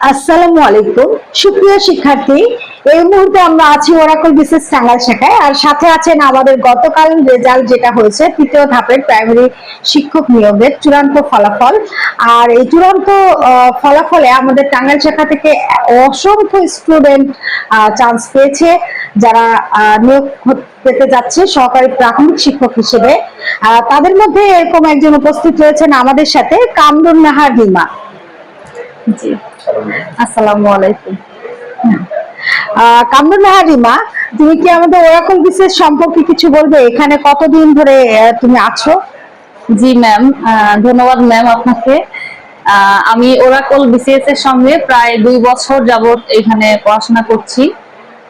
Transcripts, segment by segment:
আসসালামু আলাইকুম। সুপ্রিয় শিক্ষার্থী, এই মুহূর্তে আমরা আছি ওরাকল বিশেষ টাঙ্গাল শাখায়, আর সাথে আছেন আমাদের গতকাল রেজাল্ট যেটা হয়েছে, তৃতীয় ধাপের প্রাইমারি শিক্ষক নিয়োগের চূড়ান্ত ফলাফল। আর এই চূড়ান্ত ফলাফলে আমাদের টাঙ্গাইল শাখা থেকে অসংখ্য স্টুডেন্ট চান্স পেয়েছে, যারা নিয়োগ পেতে যাচ্ছে সহকারী প্রাথমিক শিক্ষক হিসেবে। তাদের মধ্যে এরকম একজন উপস্থিত রয়েছেন আমাদের সাথে, কামরুন নাহার রিমা জি। আসসালামু আলাইকুম। আহ, কামরুন নাহার রিমা তুমি কি আমাদের বিশেষ সম্পর্কে কিছু বলবে? এখানে কতদিন ধরে তুমি আছো? জি ম্যাম ধন্যবাদ ম্যাম আপনাকে। আমি ওরাকল বিসিএস এর সঙ্গে প্রায় দুই বছর যাবত এখানে পড়াশোনা করছি।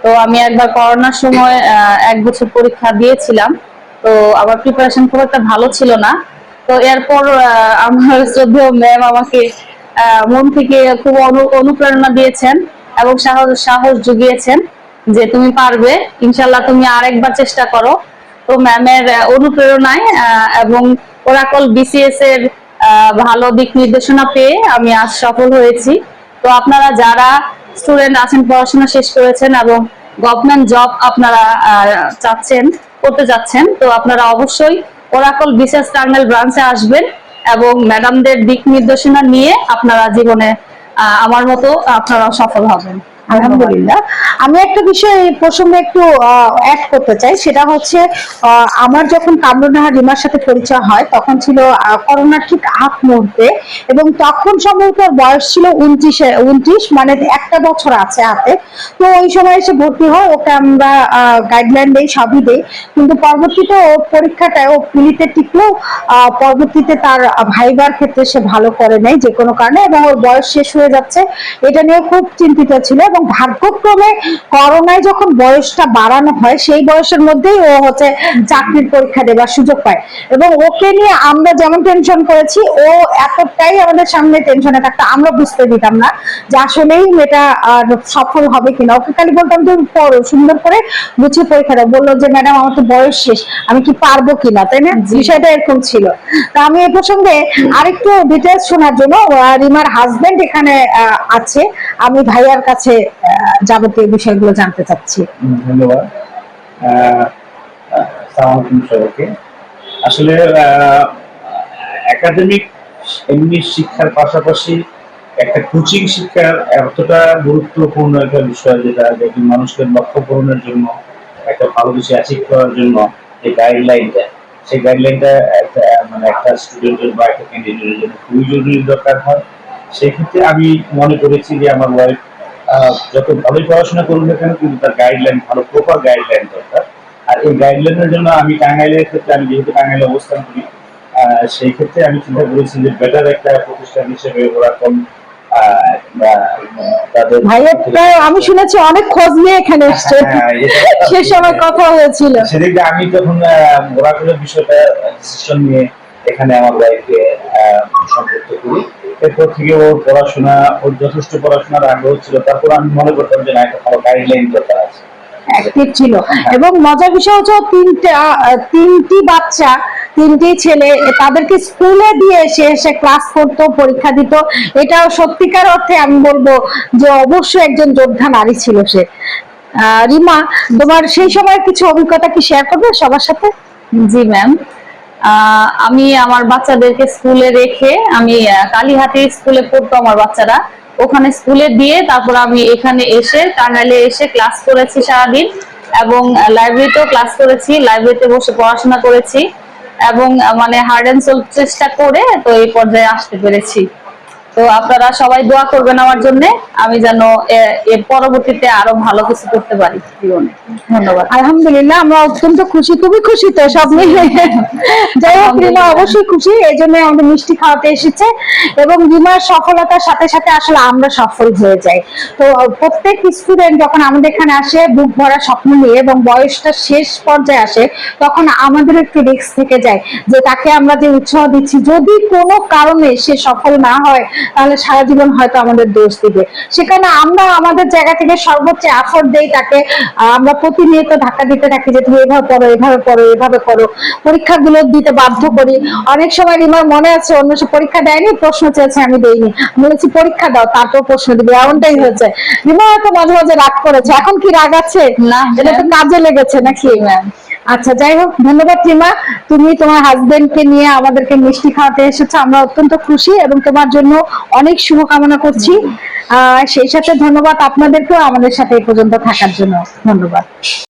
তো আমি একবার করোনার সময় এক বছর পরীক্ষা দিয়েছিলাম। তো আমার প্রিপারেশন খুব একটা ভালো ছিল না। তো এরপর আমার শ্রদ্ধেয় ম্যাম আমাকে মন থেকে খুব অনু- অনুপ্রেরণা দিয়েছেন এবং সাহস সাহস জুগিয়েছেন যে তুমি পারবে। ইনশাল্লাহ তুমি আরেকবার চেষ্টা করো। তো ম্যামের অনুপ্রেরণায় এবং ওরাকল বিসিএস এর ভালো দিক নির্দেশনা পেয়ে আমি আজ সফল হয়েছি। তো আপনারা যারা স্টুডেন্ট আছেন, পড়াশোনা শেষ করেছেন এবং গভর্নমেন্ট জব আপনারা চাচ্ছেন, করতে যাচ্ছেন, তো আপনারা অবশ্যই ওরাকল বিসিএস টার্মিনাল ব্রাঞ্চে আসবেন। এবং ম্যাডামদের দিক নির্দেশনা নিয়ে আপনারা জীবনে আমার মতো আপনারা সফল হবেন। আলহামদুলিল্লাহ। আমি একটা বিষয় প্রসঙ্গে একটু অ্যাড করতে চাই। সেটা হচ্ছে আমার যখন কামরুনাহার রিমার সাথে পরিচয় হয়, তখন ছিল করোনার ঠিক আগ মুহূর্তে এবং তখন সম্ভবত বয়স ছিল উনত্রিশে, উনত্রিশ মানে একটা বছর আছে হাতে। তো ওই সময় এসে ভর্তি হয়, ওকে আমরা গাইডলাইন দেই, সবই দেই। কিন্তু পরবর্তীতে ও পরীক্ষাটায় ও পিলিতে টিকলেও পরবর্তীতে তার ভাইবার ক্ষেত্রে সে ভালো করে নেই যে কোনো কারণে এবং ওর বয়স শেষ হয়ে যাচ্ছে। এটা নিয়ে খুব চিন্তিত ছিল এবং ভাগ্যক্রমে করোনায় যখন বয়সটা বাড়ানো হয় সেই বয়সের মধ্যেই ও হচ্ছে চাকরির পরীক্ষা দেবার সুযোগ পায়। এবং ওকে নিয়ে আমরা যেমন টেনশন করেছি ও এতটাই আমাদের সামনে টেনশনে থাকতো আমরা বুঝতে দিতাম না যে আসলেই মেয়েটা সফল হবে কিনা। ওকে খালি বলতাম তুমি পড়ো সুন্দর করে গুছিয়ে পরীক্ষা দাও। বলল যে ম্যাডাম আমার তো বয়স শেষ আমি কি পারব কিনা? তাই না? বিষয়টা এরকম ছিল। তা আমি এই প্রসঙ্গে আরেকটু ডিটেলস শোনার জন্য রিমার হাজবেন্ড এখানে আছে। আমি ভাইয়ার কাছে যাবতীয় বিষয়গুলো জানতে চাচ্ছি। ধন্যবাদ। আসলে একাডেমিক এমনি শিক্ষার পাশাপাশি একটা কোচিং শিক্ষার এতটা গুরুত্বপূর্ণ একটা বিষয় যেটা একজন মানুষকে লক্ষ্য পূরণের জন্য, একটা ভালো কিছু অ্যাচিভ করার জন্য যে গাইডলাইনটা সেই গাইডলাইনটা একটা মানে একটা স্টুডেন্টের বা একটা ক্যান্ডিডেটের জন্য খুবই জরুরি দরকার হয়। সেই ক্ষেত্রে আমি মনে করেছি যে আমার ওয়াইফ যত ভালোই পড়াশোনা করুন না কেন কিন্তু তার গাইডলাইন ভালো প্রপার গাইডলাইন দরকার। আর এই গাইডলাইনের জন্য আমি টাঙ্গাইলের ক্ষেত্রে আমি যেহেতু টাঙ্গাইলে অবস্থান করি সেই ক্ষেত্রে আমি চিন্তা করেছি যে বেটার একটা প্রতিষ্ঠান হিসেবে ভাইয়ের প্রায় আমি শুনেছি অনেক খোঁজ নিয়ে এখানে এসছে। হ্যাঁ, এটা- সে সময় কথা হয়েছিল। সেদিক আমি তখন ওরাকুলের বিষয়টা ডিসিশন নিয়ে এখানে আমার ওয়াইফকে সম্পৃক্ত করি। এরপর থেকে ওর পড়াশোনা ওর যথেষ্ট পড়াশোনার আগ্রহ ছিল। তারপর আমি মনে করতাম যে না একটা ভালো গাইডলাইন দরকার আছে। অ্যাক্টিভ ছিল। এবং মজার বিষয় হচ্ছে তিনটা তিনটি বাচ্চা তিনটি ছেলে তাদেরকে স্কুলে দিয়ে এসে এসে ক্লাস করতো পরীক্ষা দিত। এটাও সত্যিকার অর্থে আমি বলব যে অবশ্যই একজন যোদ্ধা নারী ছিল সে। আহ, রিমা তোমার সেই সময় কিছু অভিজ্ঞতা কি শেয়ার করবে সবার সাথে? জি ম্যাম আমি আমার বাচ্চাদেরকে স্কুলে রেখে আমি কালীহাটি স্কুলে পড়তো আমার বাচ্চারা। ওখানে স্কুলে দিয়ে তারপর আমি এখানে এসে কাঙালে এসে ক্লাস করেছি সারাদিন এবং লাইব্রেরিতেও ক্লাস করেছি লাইব্রেরিতে বসে পড়াশোনা করেছি এবং মানে হার্ড অ্যান্ড সোল চেষ্টা করে তো এই পর্যায়ে আসতে পেরেছি। তো আপনারা সবাই দোয়া করবেন আমার জন্য। আমি যেন এর পরবর্তীতে আরও ভালো কিছু করতে পারি। জীবনে। ধন্যবাদ। আলহামদুলিল্লাহ আমরা অত্যন্ত খুশি তুমি খুশি তো সব মিলে। যাই হোক রিমা অবশ্যই খুশি এই জন্য আমাদের মিষ্টি খাওয়াতে এসেছে। এবং রিমার সফলতার সাথে সাথে আসলে আমরা সফল হয়ে যাই। তো প্রত্যেক স্টুডেন্ট যখন আমাদের এখানে আসে বুক ভরা স্বপ্ন নিয়ে এবং বয়সটা শেষ পর্যায়ে আসে তখন আমাদের একটু রিস্ক থেকে যায়। যে তাকে আমরা যে উৎসাহ দিচ্ছি যদি কোনো কারণে সে সফল না হয় তাহলে সারা জীবন হয়তো আমাদের দোষ দিবে। সেখানে আমরা আমাদের জায়গা থেকে সর্বোচ্চ এফোর্ট দেই তাকে। আমরা প্রতিনিয়ত ধাক্কা দিতে থাকি যে তুমি এভাবে পড়ো এভাবে পড়ো এভাবে করো। পরীক্ষাগুলো দিতে বাধ্য করি। অনেক সময় রিমার মনে আছে অন্য সব পরীক্ষা দেয়নি প্রশ্ন চেয়েছে আমি দেইনি। বলেছি পরীক্ষা দাও তারপর প্রশ্ন দিবে। এমনটাই হয়েছে। রিমা হয়তো মাঝে মাঝে রাগ করেছে। এখন কি রাগ আছে? না, এটা তো কাজে লেগেছে নাকি? ম্যাম আচ্ছা যাই হোক, ধন্যবাদ রিমা। তুমি তোমার হাজবেন্ড কে নিয়ে আমাদেরকে মিষ্টি খাওয়াতে এসেছ, আমরা অত্যন্ত খুশি এবং তোমার জন্য অনেক শুভকামনা করছি। আহ, সেই সাথে ধন্যবাদ আপনাদেরকেও আমাদের সাথে এই পর্যন্ত থাকার জন্য। ধন্যবাদ।